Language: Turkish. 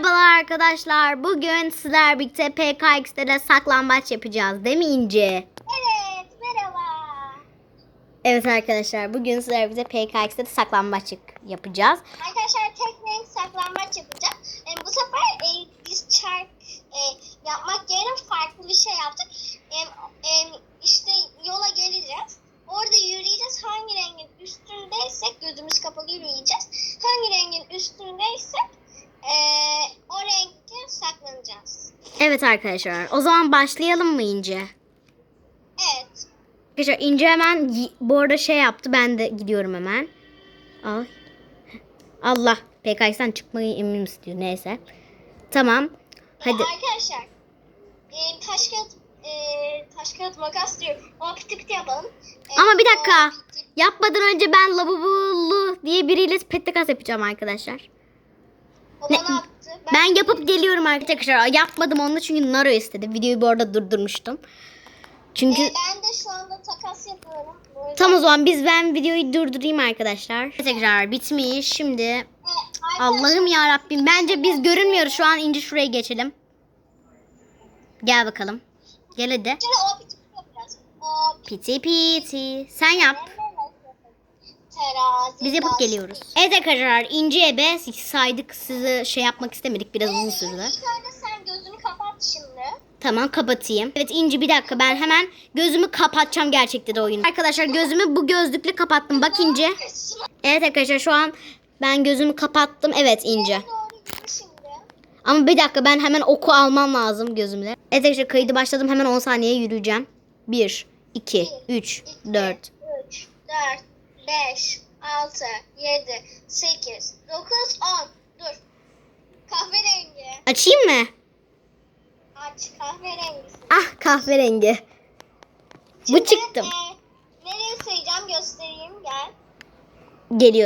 Merhabalar arkadaşlar. Bugün sizler birlikte PKX'de de saklambaç yapacağız değil mi İnce? Evet, merhaba. Evet arkadaşlar bugün sizler birlikte PKX'de de saklambaç yapacağız. Arkadaşlar tek renk saklambaç yapacağız. E, bu sefer e, biz çark e, yapmak yerine farklı bir şey yaptık. E, e, işte yola geleceğiz. Orada yürüyeceğiz. Hangi rengin üstündeysek gözümüz kapalı yürüyeceğiz. Hangi rengin üstündeysek e. Evet arkadaşlar o zaman başlayalım mı İnce? Evet. Arkadaşlar İnce hemen bu arada şey yaptı ben de gidiyorum hemen. Ay. Allah PKX'den çıkmayı emin istiyor neyse. Tamam. Hadi. arkadaşlar e, taş kağıt e, taş kağıt makas diyor. Ama piti piti yapalım. E, Ama bir dakika. piti- Yapmadan önce ben lavabolu diye biriyle pettekas yapacağım arkadaşlar. O Ne- bana Ben yapıp geliyorum arkadaşlar. Yapmadım onu çünkü Naro istedi. Videoyu bu arada durdurmuştum. Çünkü E, ben de şu anda takas yapıyorum. Yüzden- tam o zaman biz ben videoyu durdurayım arkadaşlar. Tekrar bitmiş. Şimdi E, Allah'ım ya Rabbim bence biz görünmüyoruz. Şu an ince şuraya geçelim. Gel bakalım. Gel hadi. Piti piti. Sen yap. Terazi. Biz yapıp geliyoruz. Evet arkadaşlar ince ebe saydık sizi şey yapmak istemedik biraz uzun E, sürdü. Sen gözünü kapat şimdi. Tamam kapatayım. Evet İnci bir dakika ben hemen gözümü kapatacağım gerçekten de oyunu. Arkadaşlar gözümü bu gözlükle kapattım. Bak İnce. Evet arkadaşlar şu an ben gözümü kapattım. Evet şimdi. Ama bir dakika ben hemen oku almam lazım gözümle. Evet arkadaşlar kaydı başladım. Hemen 10 saniye yürüyeceğim. 1, 2, 3, 4. 3, 4, 5, 6, 7, 8, 9, 10. Dur. Kahverengi. Açayım mı? Aç kahverengisin. Ah kahverengi. Bu Şimdi, çıktım. e, nereye sayacağım göstereyim gel. Geliyorum.